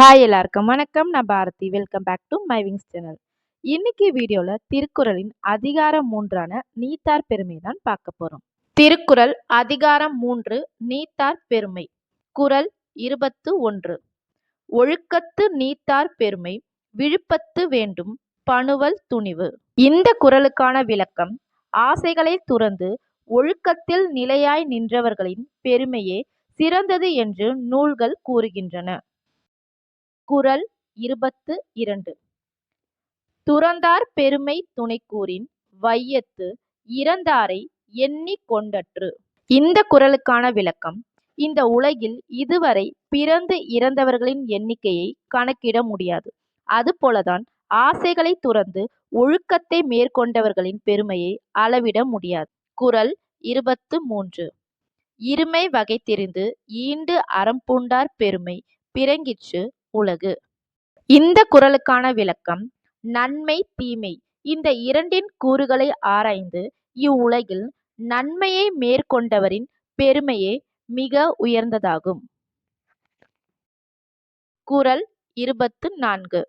Hi எல்லாருக்கும் வணக்கம். நான் Bharathi. Welcome back to my wings channel இன்னைக்கு வீடியோவில் திருக்குறளின் அதிகாரம் மூன்றான நீத்தார் பெருமை தான் பார்க்க போகிறோம் திருக்குறள் அதிகாரம் மூன்று நீத்தார் பெருமை. குறள் இருபத்து ஒன்று. ஒழுக்கத்து நீத்தார் பெருமை விழுப்பத்து வேண்டும் பணுவல் துணிவு. இந்த குறளுக்கான விளக்கம் ஆசைகளை துறந்து ஒழுக்கத்தில் நிலையாய் நின்றவர்களின் பெருமையே சிறந்தது என்று நூல்கள் கூறுகின்றன. குரல் இருபத்து இரண்டு. துறந்தார் பெருமை துணைக்கூறின் வையத்து இறந்தாரை எண்ணி கொண்டற்று. இந்த குறளுக்கான விளக்கம் இந்த உலகில் இதுவரை பிறந்து இறந்தவர்களின் எண்ணிக்கையை கணக்கிட முடியாது. அதுபோலதான் ஆசைகளை துறந்து ஒழுக்கத்தை மேற்கொண்டவர்களின் பெருமையை அளவிட முடியாது. குரல் இருபத்து மூன்று. இருமை வகை தெரிந்து ஈண்டு அறம்பூண்டார் பெருமை பிறங்கிற்று உலகு. இந்த குரலுக்கான விளக்கம் நன்மை தீமை. இந்த இரண்டின் கூறுகளை ஆராய்ந்து இவ்வுலகில் நன்மையை மேற்கொண்டவரின் பெருமையே மிக உயர்ந்ததாகும். குறள் இருபத்து நான்கு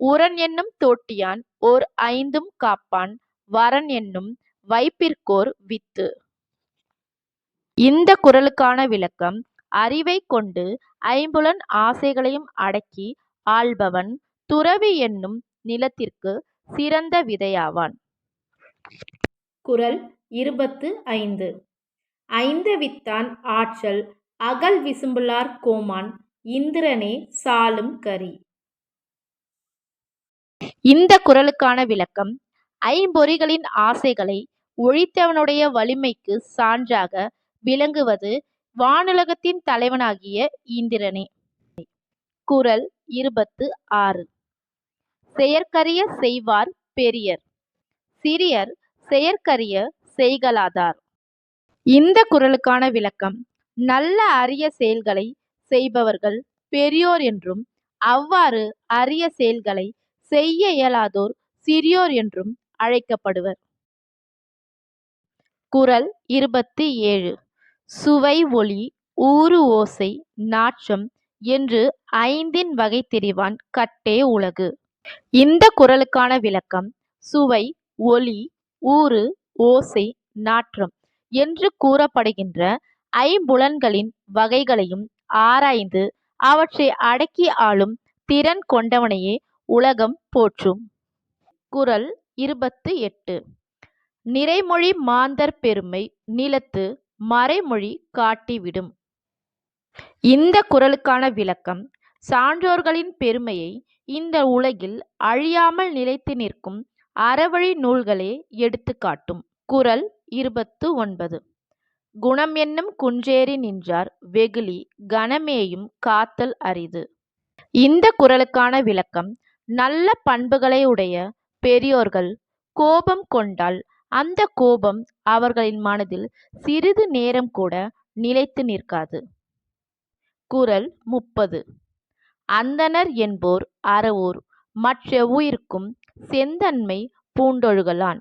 உரன் என்னும் தோட்டியான் ஓர் ஐந்தும் காப்பான் வரன் என்னும் வைப்பிற்கோர் வித்து. இந்த குரலுக்கான விளக்கம் அறிவை கொண்டு ஐம்புலன் ஆசைகளையும் அடக்கி ஆள்பவன் துறவி என்னும் நிலத்திற்கு சிறந்த விதையாவான். குறள் இருபத்து ஐந்து. ஐந்த வித்தான் ஆற்றல் அகல் விசும்புலார் கோமான் இந்திரனே சாலும் கரி. இந்த குறளுக்கான விளக்கம் ஐம்பொறிகளின் ஆசைகளை ஒழித்தவனுடைய வலிமைக்கு சான்றாக விளங்குவது வானுலகத்தின் தலைவனாகிய இந்திரனே. குறள் இருபத்து ஆறு. செயற்கரிய செய்வார் பெரியர். சிறியர் செயற்கரிய செய்கலாதார் இந்த குறளுக்கான விளக்கம் நல்ல அரிய செயல்களை செய்பவர்கள் பெரியோர் என்றும் அவ்வாறு அரிய செயல்களை செய்ய இயலாதோர் சிறியோர் என்றும் அழைக்கப்படுவர். குரல் இருபத்தி ஏழு. சுவை ஒளி ஊறு ஓசை நாற்றம் என்று ஐந்தின் வகை தெரிவான் கட்டே உலகு. இந்த குறளுக்கான விளக்கம் சுவை ஒளி ஊறு ஓசை நாற்றம் என்று கூறப்படுகின்ற ஐம்புலன்களின் வகைகளையும் ஆராய்ந்து அவற்றை அடக்கி ஆளும் திறன் கொண்டவனையே உலகம் போற்றும். குறள் இருபத்து எட்டு. நிறைமொழி மாந்தர் பெருமை நிலத்து மறைமொழி காட்டிவிடும். இந்த குரலுக்கான விளக்கம் சான்றோர்களின் பெருமையை இந்த உலகில் அழியாமல் நிலைத்து நிற்கும் அறவழி நூல்களே எடுத்துக்காட்டும் குரல் குறள் இருபத்து ஒன்பது குணம் என்னும் குன்றேறி நின்றார் வெகுளி கனமேயும் காத்தல் அரிது. இந்த குரலுக்கான விளக்கம் நல்ல பண்புகளை உடைய பெரியோர்கள் கோபம் கொண்டால் அந்த கோபம் அவர்களின் மனதில் சிறிது நேரம் கூட நிலைத்து நிற்காது. குறள் முப்பது. அந்தணர் என்போர் அறவோர் மற்ற உயிர்க்கும் செந்தன்மை பூண்டொழுகலான்.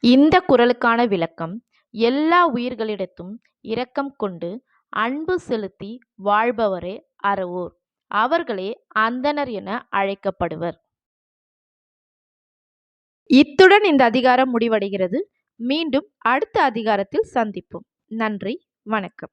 இந்த குறளுக்கான விளக்கம் எல்லா உயிர்களிடத்தும் இரக்கம் கொண்டு அன்பு செலுத்தி வாழ்பவரே அறவோர். அவர்களே அந்தணர் என அழைக்கப்படுவர். இத்துடன் இந்த அதிகாரம் முடிவடைகிறது. மீண்டும் அடுத்த அதிகாரத்தில் சந்திப்போம். நன்றி வணக்கம்.